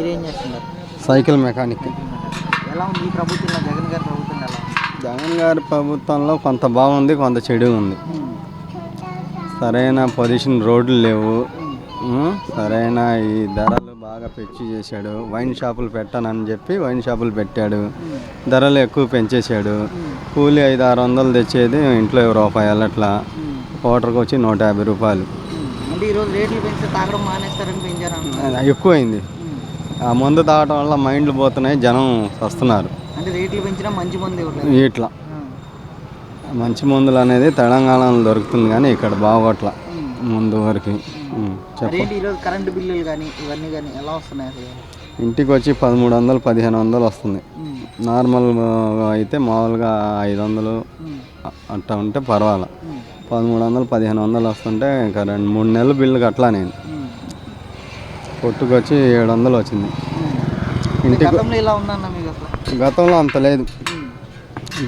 మీరేం చేస్తున్నారు? Cycle mechanic. ఎలా ఉంది ఈ ప్రభుత్వంలో? జగన్ గారి ప్రభుత్వం ఎలా ఉంది? జగన్ గారి ప్రభుత్వంలో కొంత బాగుంది కొంత చెడు ఉంది. సరైన పొజిషన్ రోడ్లు లేవు. సరైన ఈ ధరలు బాగా పెంచి చేశాడు. వైన్ షాపులు పెట్టానని చెప్పి వైన్ షాపులు పెట్టాడు. ధరలు ఎక్కువ పెంచేశాడు. కూలి ఐదు ఆరు వందలు తెచ్చేది ఇంట్లో రూపాయి వెళ్ళట్లా కోటర్కి వచ్చి నూట యాభై రూపాయలు. ఎక్కువైంది. ఆ మందు తాగటం వల్ల మైండ్లు పోతున్నాయి జనం వస్తున్నారు అంటే రేట్లు పెంచినా మంచి మంది ఇవ్వట్లేదు. ఇట్లా. మంచి మందులు అనేది తెలంగాణలో దొరుకుతుంది కానీ ఇక్కడ బాగోట్ల ముందు వరకు. ఉం, చెప్ప. రేట్లు ఈరోజు కరెంటు బిల్లులు కానీ ఇవన్నీ కానీ ఎలా వస్తున్నాయి అసలు? ఇంటికి వచ్చి పదమూడు వందలు పదిహేను వందలు వస్తుంది. నార్మల్ అయితే మామూలుగా ఐదు వందలు అట్లా ఉంటే పర్వాలా. పదమూడు వందలు పదిహేను వందలు వస్తుంటే ఇంకా రెండు మూడు నెలలు బిల్లు కట్టలా నేను. ఉమ్, కొట్టుకొచ్చి ఏడు వందలు వచ్చింది. ఇంటికి గతంలో అంత లేదు.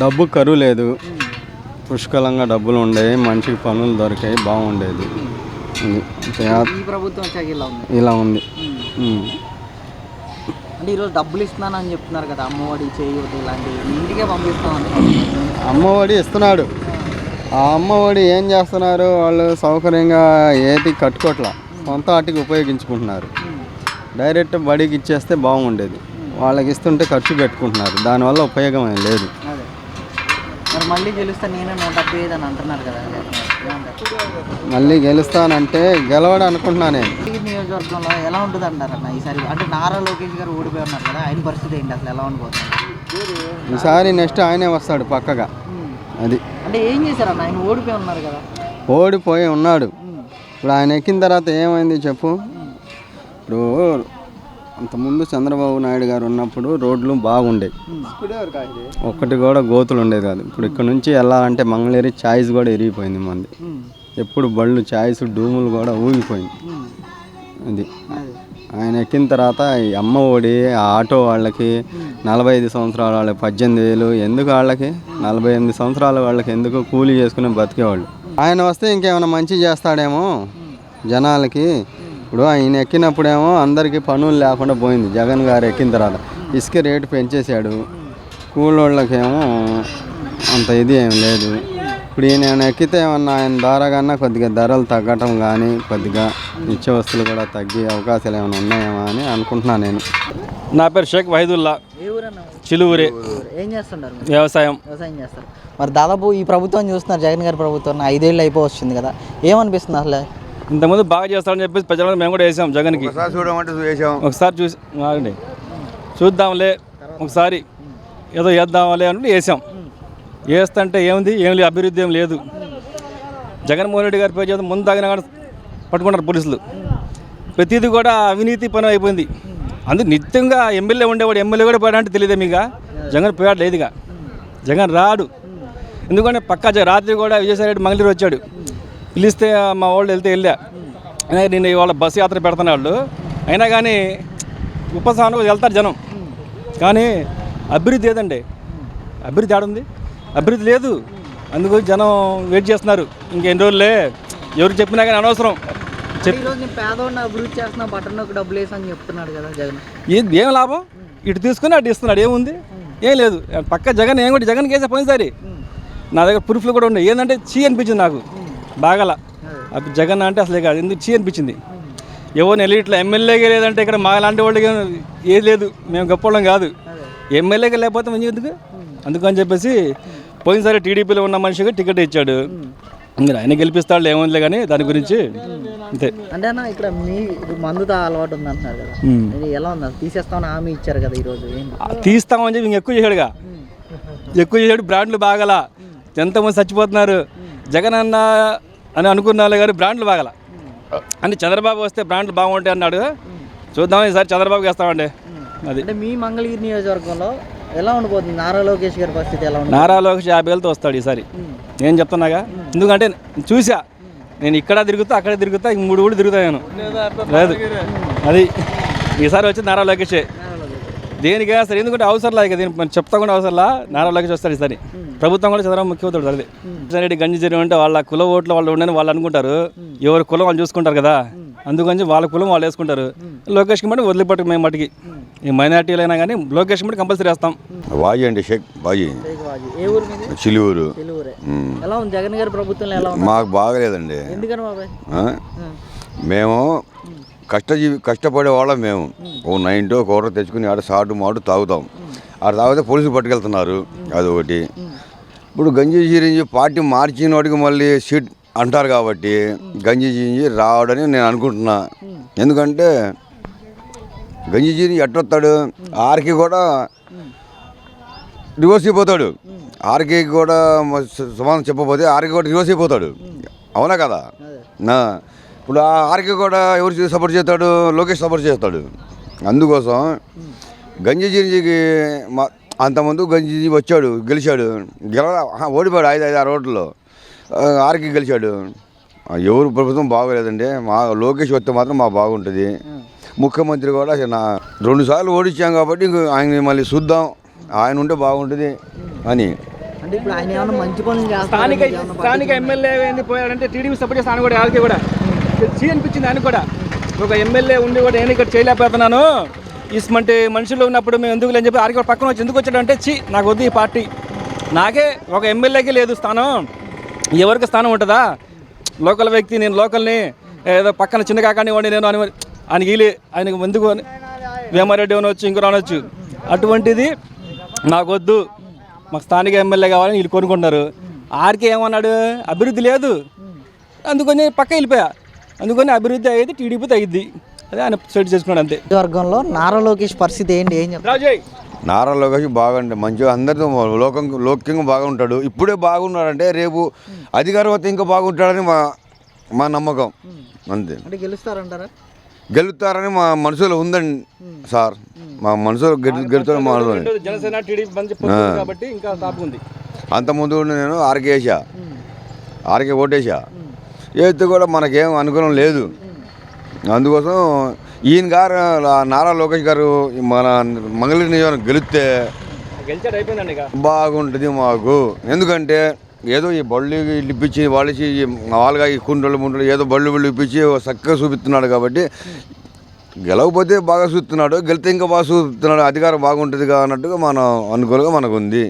డబ్బు కరువు లేదు. పుష్కలంగా డబ్బులు ఉండేవి మనిషికి పనులు దొరికాయి బాగుండేది. ఇలా ఉంది. అంటే ఈరోజు డబ్బులు ఇస్తున్నానని చెప్తున్నారు కదా అమ్మఒడి చేయొద్దు ఇలాంటివి. ఇంటికే పంపిస్తామని. అమ్మఒడి ఇస్తున్నాడు. ఆ అమ్మఒడి ఏం చేస్తున్నారు? వాళ్ళు సౌకర్యంగా ఏది కట్టుకోవట్లా సొంత ఆటికి ఉపయోగించుకుంటున్నారు. డైరెక్ట్ బడికి ఇచ్చేస్తే బాగుండేది. వాళ్ళకి ఇస్తుంటే ఖర్చు పెట్టుకుంటున్నారు. దానివల్ల ఉపయోగం ఏం లేదు. మరి మళ్ళీ గెలిస్తే నేనే నూట డెబ్బై ఐదు అని అంటున్నారు కదా? మళ్ళీ గెలుస్తానంటే గెలవడం అనుకుంటున్నా నేను. నియోజకవర్గంలో ఎలా ఉంటుంది అంటారు అన్న ఈసారి? అంటే నారా లోకేష్ గారు ఓడిపోయి ఉన్నారు కదా ఆయన పరిస్థితి ఏంటి అసలు? ఎలా ఉండిపోతుంది? ఈసారి నెక్స్ట్ ఆయనే వస్తాడు పక్కగా. అది. అంటే ఏం చేశారన్న? ఆయన ఓడిపోయి ఉన్నారు కదా. ఓడిపోయి ఉన్నాడు. ఇప్పుడు ఆయన ఎక్కిన తర్వాత ఏమైంది చెప్పు? ఇప్పుడు అంతకుముందు చంద్రబాబు నాయుడు గారు ఉన్నప్పుడు రోడ్లు బాగుండేవి ఒకటి ఒక్కటి కూడా గోతులు ఉండేది కాదు. ఇప్పుడు ఇక్కడ నుంచి వెళ్ళాలంటే మంగళేరి ఛాయిస్ కూడా ఎరిగిపోయింది మంది. ఎప్పుడు బళ్ళు ఛాయిస్ డూములు కూడా ఊగిపోయింది. అది. ఆయన ఎక్కిన తర్వాత ఈ అమ్మ ఒడి ఆ ఆటో వాళ్ళకి నలభై ఐదు సంవత్సరాల వాళ్ళకి పద్దెనిమిది వేలు ఎందుకు వాళ్ళకి? నలభై ఎనిమిది సంవత్సరాల వాళ్ళకి ఎందుకు కూలీ చేసుకుని బతికేవాళ్ళు? ఆయన వస్తే ఇంకేమైనా మంచి చేస్తాడేమో జనాలకి. ఇప్పుడు ఆయన ఎక్కినప్పుడేమో అందరికీ పనులు లేకుండా పోయింది. జగన్ గారు ఎక్కిన తర్వాత ఇసుక రేటు పెంచేశాడు. కూలోళ్ళకేమో అంత ఇది ఏం లేదు. ఇప్పుడు ఈయన ఎక్కితే ఏమన్నా ఆయన ద్వారా కన్నా కొద్దిగా ధరలు తగ్గటం కానీ కొద్దిగా నిత్య వస్తువులు కూడా తగ్గే అవకాశాలు ఏమైనా ఉన్నాయేమో అని అనుకుంటున్నాను నేను. నా పేరు షేక్ వహీదుల్లా ఊరన్నా? చిలువురి. ఏం చేస్తుంటారు మీరు? వ్యవసాయం. వ్యవసాయం చేస్తారు. మరి దాదాపు ఈ ప్రభుత్వం చూస్తున్నారు జగన్ గారి ప్రభుత్వం ఐదేళ్ళు అయిపోవచ్చింది కదా. ఏమనిపిస్తుంది అసలు? ఇంతకుముందు బాగా చేస్తాడని చెప్పేసి ప్రజలు మేము కూడా వేసాం జగన్కి. చూడమంటే వేసాం ఒకసారి చూసి ఆగండి. చూద్దాంలే ఒకసారి ఏదో చేద్దాంలే అని వేసాం. వేస్తుంటే ఏముంది? ఏం లేదు అభివృద్ధి ఏం లేదు. జగన్మోహన్ రెడ్డి గారి పేరు చేత ముందు తాగిన పట్టుకున్నారు పోలీసులు. ప్రతిదీ కూడా అవినీతి పని అయిపోయింది. అందుకు నిత్యంగా ఎమ్మెల్యే ఉండేవాడు ఎమ్మెల్యే కూడా పోయాడంటే తెలియదే మీక జగన్ పోయాడు లేదుగా. జగన్ రాడు. ఎందుకంటే పక్కా రాత్రి కూడా విజయసాయి రెడ్డి మంగళూరు వచ్చాడు. పిలిస్తే మా వాళ్ళు వెళ్తే వెళ్ళా. అయినా నేను ఇవాళ బస్సు యాత్ర పెడుతున్నాడు అయినా కానీ ఉపశమనం వెళ్తారు జనం. కానీ అభివృద్ధి ఏదండి? అభివృద్ధి ఆడుంది. అభివృద్ధి లేదు. అందుకు జనం వెయిట్ చేస్తున్నారు. ఇంకెన్ని రోజులే? ఎవరు చెప్పినా కానీ అనవసరం. చెప్ ఈరోజు నేను పేదవాడిని అభివృద్ధి చేస్తున్నా బటన్కి డబ్బులు వేసి అని చెప్తున్నాడు కదా జగన్. ఏం ఏం లాభం? ఇటు తీసుకుని అటు ఇస్తున్నాడు. ఏముంది? ఏం లేదు. పక్క జగన్ ఏం కూడా జగన్ కేసే పోయినసారి. నా దగ్గర ప్రూఫ్లు కూడా ఉన్నాయి. ఏంటంటే చీ అనిపించింది నాకు. బాగల. అప్పుడు జగన్ అంటే అసలు కాదు ఎందుకు చీ అనిపించింది. ఎవరిని వెళ్ళి ఇట్లా ఎమ్మెల్యేగా లేదంటే ఇక్కడ మా లాంటి వాళ్ళకి ఏది లేదు మేము గొప్పవాళ్ళం కాదు. ఎమ్మెల్యేగా లేకపోతే మంచి ఎందుకు? అందుకని చెప్పేసి పోయినసారి టీడీపీలో ఉన్న మనిషిగా టికెట్ ఇచ్చాడు. మీరు ఆయన గెలిపిస్తాడు ఏముందిలే కానీ దాని గురించి. అంతే. అంటే అన్న ఇక్కడ మీ మందు అలవాటు ఉంది అంటున్నారు కదా ఎలా ఉంది? తీసేస్తామని హామీ ఇచ్చారు కదా ఈరోజు. తీస్తామని చెప్పి ఇంక ఎక్కువ చేశాడుగా. ఎక్కువ చేశాడు బ్రాండ్లు బాగల. ఎంతమంది చచ్చిపోతున్నారు. జగన్ అన్న అని అనుకున్నారు కానీ బ్రాండ్లు బాగల. అంటే చంద్రబాబు వస్తే బ్రాండ్లు బాగుంటాయి అన్నాడు చూద్దాం ఈసారి చంద్రబాబు వేస్తామండి. అది. అంటే మీ మంగళగిరి నియోజకవర్గంలో ఎలా ఉండిపోతుంది? నారా లోకేష్ గారి పరిస్థితి ఎలా ఉంది నారా లోకేష్ యాభై వేలతో వస్తాడు ఈసారి. నేను చెప్తున్నాగా. ఎందుకంటే చూసా నేను ఇక్కడ తిరుగుతా అక్కడ తిరుగుతా ఇంక మూడు ఊళ్ళు తిరుగుతా నేను. లేదు. అది. ఈసారి వచ్చి నారా లోకేషే. దేనికి సరే ఎందుకంటే అవసరంలా ఇక దీని మనం చెప్తా కూడా అవసరంలా. నారాలోకి వస్తారు ఈసారి. ప్రభుత్వం కూడా చదవడం ముఖ్యమంత్రి అదే రెడ్డి గంజి జరిగి అంటే వాళ్ళ కుల ఓట్లు వాళ్ళు ఉండని వాళ్ళు అనుకుంటారు. ఎవరి కులం వాళ్ళు చూసుకుంటారు కదా. అందుకని వాళ్ళ కులం వాళ్ళు వేసుకుంటారు. లోకేష్కి మట్టి వదిలిపట్టు మేము మటుకి. ఈ మైనార్టీలు అయినా కానీ లోకేష్ మట్టి కంపల్సరీ వేస్తాం. వాజీ అండి షేక్ వాజీ చిలువురు. ఎలా ఉంది జగన్ గారి ఉంది? మాకు బాగలేదండి. ఎందుకని బాబాయ్? ఆ? మేము కష్టజీవి కష్టపడే వాళ్ళం మేము. ఓ నైన్టో కూర తెచ్చుకుని ఆడ సాటు మాటు తాగుతాం. ఆడ తాగితే పోలీసులు పట్టుకెళ్తున్నారు. అదొకటి. ఇప్పుడు గంజి చీరించి పార్టీ మార్చిన వాడికి మళ్ళీ సీట్ అంటారు కాబట్టి గంజి చీరించి రావడని నేను అనుకుంటున్నా. ఎందుకంటే గంజి చీరించి ఎట్టొస్తాడు? ఆర్కి కూడా డివోర్స్ అయిపోతాడు. ఆర్కి కూడా మ- స- సమాధానం చెప్పకపోతే ఆర్కి కూడా డివోర్స్ అయిపోతాడు. అవునా కదా? నా ఇప్పుడు ఆ ఆర్కి కూడా ఎవరు సపోర్ట్ చేస్తాడు? లోకేష్ సపోర్ట్ చేస్తాడు. అందుకోసం గంజి జింజికి మా అంతకుముందు గంజి వచ్చాడు గెలిచాడు. గెల ఓడిపోయాడు ఐదు ఐదు ఆరు ఓట్లలో ఆర్కి గెలిచాడు. ఎవరు ప్రభుత్వం బాగోలేదండి. మా లోకేష్ వస్తే మాత్రం మాకు బాగుంటుంది. ముఖ్యమంత్రి కూడా నా రెండు సార్లు ఓడించాం కాబట్టి ఇంక ఆయన మళ్ళీ చూద్దాం. ఆయన ఉంటే బాగుంటుంది అని. అంటే ఇప్పుడు ఆయన ఏమైనా మంచి పనులు స్థానిక స్థానిక ఎమ్మెల్యే పోయాడంటే టీడీపీ సపోర్ట్ చేస్తాను కూడా వాళ్ళకి కూడా. చి అనిపించింది ఆయన కూడా. ఒక ఎమ్మెల్యే ఉండి కూడా నేను ఇక్కడ చేయలేకపోతున్నాను. ఇసుమంటి మనుషులు ఉన్నప్పుడు మేము ఎందుకు లేని చెప్పి ఆరికి కూడా పక్కన వచ్చి ఎందుకు వచ్చాడంటే చీ నాకు వద్దు ఈ పార్టీ. నాకే ఒక ఎమ్మెల్యేకి లేదు స్థానం. ఎవరికి స్థానం ఉంటుందా? లోకల్ వ్యక్తి నేను లోకల్ని ఏదో పక్కన చిన్న కాకాని నేను అని ఆయనకి వీలే ఆయనకు ఎందుకు అని. వేమారెడ్డి అనొచ్చు ఇంకో అనొచ్చు అటువంటిది నాకు వద్దు. మాకు స్థానిక ఎమ్మెల్యే కావాలని వీళ్ళు కొనుక్కున్నారు ఆర్కే ఏమన్నాడు? అభివృద్ధి లేదు. అందుకని పక్క వెళ్ళిపోయా. అందుకని అభివృద్ధి అయ్యేది టీడీపీ తగ్గిద్ది. అదే ఆయన సెట్ చేసుకున్నాడు అంతే. వర్గంలో నారా లోకేష్ పరిస్థితి ఏంటి? ఏం చెప్తారు? రాజయ్! నారా లోకేష్ బాగుండే మంచిగా అందరితో లోకం లోక్యంగా బాగుంటాడు. ఇప్పుడే బాగున్నాడంటే రేపు అధికారం ఇంకా బాగుంటాడని మా మా నమ్మకం. అంతే. అంటే గెలుస్తారంటారా? గెలుస్తారని మా మనసులో ఉందండి సార్. మా మనసులో గెలు గెలుతారని మా మనసులో ఉంది. జనసేన టీడీపీ బంద్ చెప్పొచ్చు కాబట్టి ఇంకా టాప్ ఉంది అంతకుముందు కూడా నేను ఆర్కే వేసా ఆర్కే ఓటేసా వేస్తే కూడా మనకేం అనుకూలం లేదు. అందుకోసం ఈయన గారు నారా లోకేష్ గారు మన మంగళగిరి నియోజకవర్గం గెలిస్తే బాగుంటుంది మాకు. ఎందుకంటే ఏదో ఈ బళ్ళు ఇల్లు ఇప్పించి వాళ్ళకి వాళ్ళగా ఈ కుండలు ముండలు ఏదో బళ్ళు బళ్ళు ఇప్పించి చక్కగా చూపిస్తున్నాడు కాబట్టి గెలవకపోతే బాగా చూస్తున్నాడు గెలితే ఇంకా బాగా చూస్తున్నాడు అధికారం బాగుంటుంది అన్నట్టుగా మనం అనుకూలంగా మనకు ఉంది